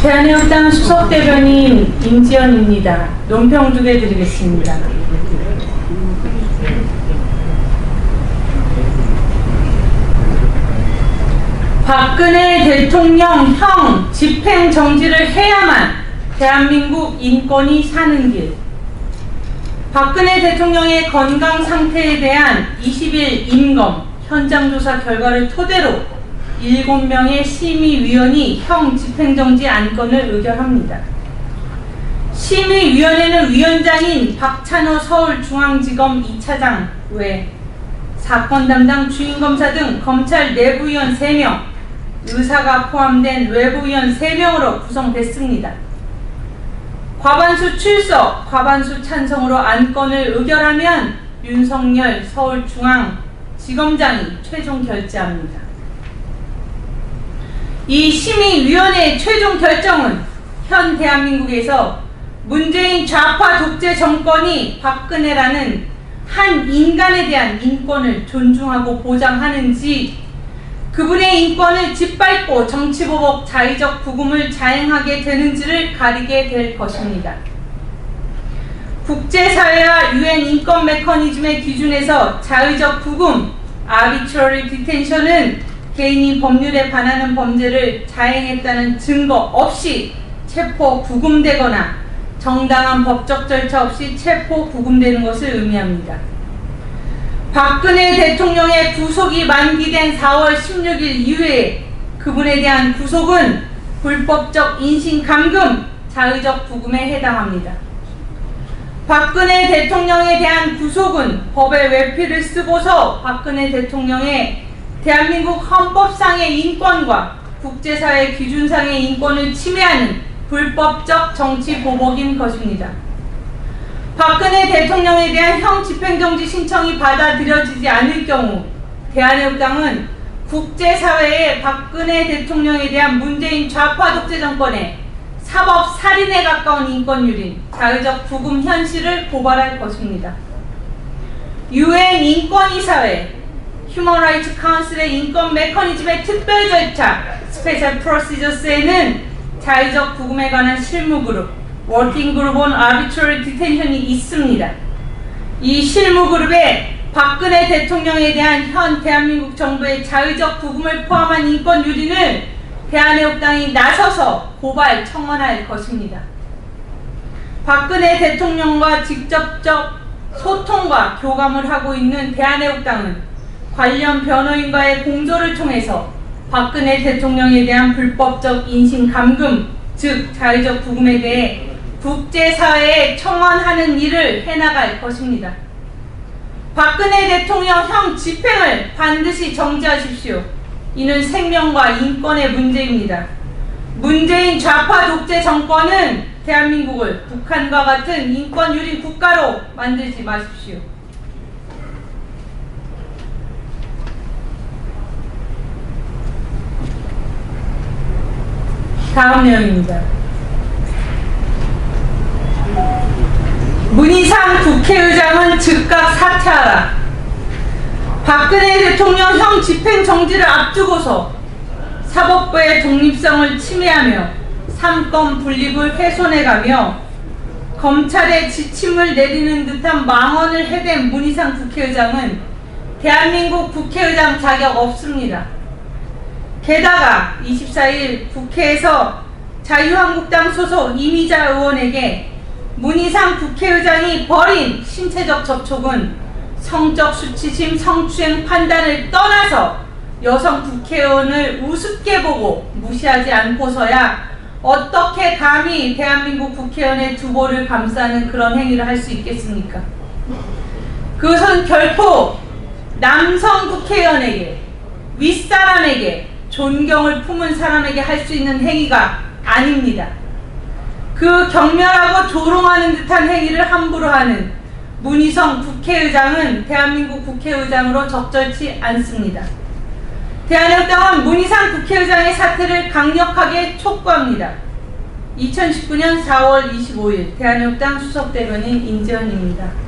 대한해운당 수석 대변인 임지연입니다. 논평 두 개 드리겠습니다. 박근혜 대통령 형 집행 정지를 해야만 대한민국 인권이 사는 길. 박근혜 대통령의 건강 상태에 대한 20일 임검 현장 조사 결과를 토대로 7명의 심의위원이 형 집행정지 안건을 의결합니다. 심의위원회는 위원장인 박찬호 서울중앙지검 2차장 외 사건 담당 주임검사 등 검찰 내부위원 3명, 의사가 포함된 외부위원 3명으로 구성됐습니다. 과반수 출석, 과반수 찬성으로 안건을 의결하면 윤석열 서울중앙지검장이 최종 결재합니다. 이 심의위원회의 최종 결정은 현 대한민국에서 문재인 좌파 독재 정권이 박근혜라는 한 인간에 대한 인권을 존중하고 보장하는지 그분의 인권을 짓밟고 정치보복 자의적 부금을 자행하게 되는지를 가리게 될 것입니다. 국제사회와 유엔 인권 메커니즘의 기준에서 자의적 부금, arbitrary detention은 개인이 법률에 반하는 범죄를 자행했다는 증거 없이 체포 구금되거나 정당한 법적 절차 없이 체포 구금되는 것을 의미합니다. 박근혜 대통령의 구속이 만기된 4월 16일 이후에 그분에 대한 구속은 불법적 인신 감금, 자의적 부금에 해당합니다. 박근혜 대통령에 대한 구속은 법의 외피를 쓰고서 박근혜 대통령의 대한민국 헌법상의 인권과 국제사회 기준상의 인권을 침해하는 불법적 정치 보복인 것입니다. 박근혜 대통령에 대한 형 집행정지 신청이 받아들여지지 않을 경우 대한민국당은 국제사회에 박근혜 대통령에 대한 문재인 좌파 독재 정권의 사법 살인에 가까운 인권유린 자의적 부금 현실을 고발할 것입니다. 유엔 인권이사회 휴먼 라이츠 카운슬의 인권 메커니즘의 특별 절차 스페셜 프로시저스에는 자의적 부금에 관한 실무 그룹 워킹 그룹 온 아비트럴 디텐션이 있습니다. 이 실무 그룹에 박근혜 대통령에 대한 현 대한민국 정부의 자의적 부금을 포함한 인권 유린을 대한애국당이 나서서 고발 청원할 것입니다. 박근혜 대통령과 직접적 소통과 교감을 하고 있는 대한애국당은 관련 변호인과의 공조를 통해서 박근혜 대통령에 대한 불법적 인신 감금, 즉 자의적 부금에 대해 국제사회에 청원하는 일을 해나갈 것입니다. 박근혜 대통령 형 집행을 반드시 정지하십시오. 이는 생명과 인권의 문제입니다. 문재인 좌파 독재 정권은 대한민국을 북한과 같은 인권 유린 국가로 만들지 마십시오. 다음 내용입니다. 문희상 국회의장은 즉각 사퇴하라. 박근혜 대통령 형 집행 정지를 앞두고서 사법부의 독립성을 침해하며 삼권 분립을 훼손해가며 검찰의 지침을 내리는 듯한 망언을 해댄 문희상 국회의장은 대한민국 국회의장 자격 없습니다. 게다가 24일 국회에서 자유한국당 소속 이미자 의원에게 문희상 국회의장이 벌인 신체적 접촉은 성적 수치심 성추행 판단을 떠나서 여성 국회의원을 우습게 보고 무시하지 않고서야 어떻게 감히 대한민국 국회의원의 두보를 감싸는 그런 행위를 할 수 있겠습니까? 그것은 결코 남성 국회의원에게 윗사람에게 존경을 품은 사람에게 할 수 있는 행위가 아닙니다. 그 경멸하고 조롱하는 듯한 행위를 함부로 하는 문희성 국회의장은 대한민국 국회의장으로 적절치 않습니다. 대한민국당은 문희상 국회의장의 사퇴를 강력하게 촉구합니다. 2019년 4월 25일 대한민국당 수석대변인 임지연입니다.